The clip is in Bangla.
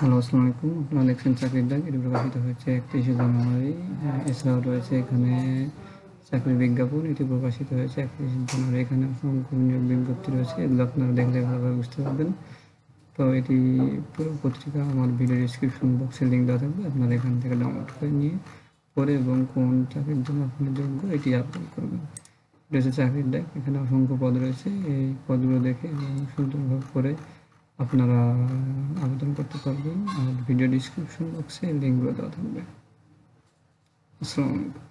হ্যালো আসসালামু আলাইকুম আপনারা দেখছেন চাকরির ডাক এটি প্রকাশিত হয়েছে একত্রিশে জানুয়ারি। এছাড়াও রয়েছে এখানে চাকরির বিজ্ঞাপন, এটি প্রকাশিত হয়েছে একত্রিশে জানুয়ারি। এখানে অসংখ্য নিয়োগ বিজ্ঞপ্তি রয়েছে, এগুলো আপনারা দেখলে ভালোভাবে বুঝতে পারবেন। তো এটি পুরো পত্রিকা আমার ভিডিও ডিসক্রিপশন বক্সে লিঙ্ক দেওয়া থাকবে, আপনারা এখান থেকে ডাউনলোড করে নিয়ে পরে এবং কোন চাকরির জন্য আপনার যোগ্য, এটি আবেদন করবেন। হচ্ছে চাকরির ডাক এখানে অসংখ্য পদ রয়েছে, এই পদগুলো দেখে সুন্দরভাবে করে আপনারা আবেদন করতে পারবেন আর ভিডিও ডিসক্রিপশন বক্সে লিঙ্কগুলো দেওয়া থাকবে। আসসালামু আলাইকুম।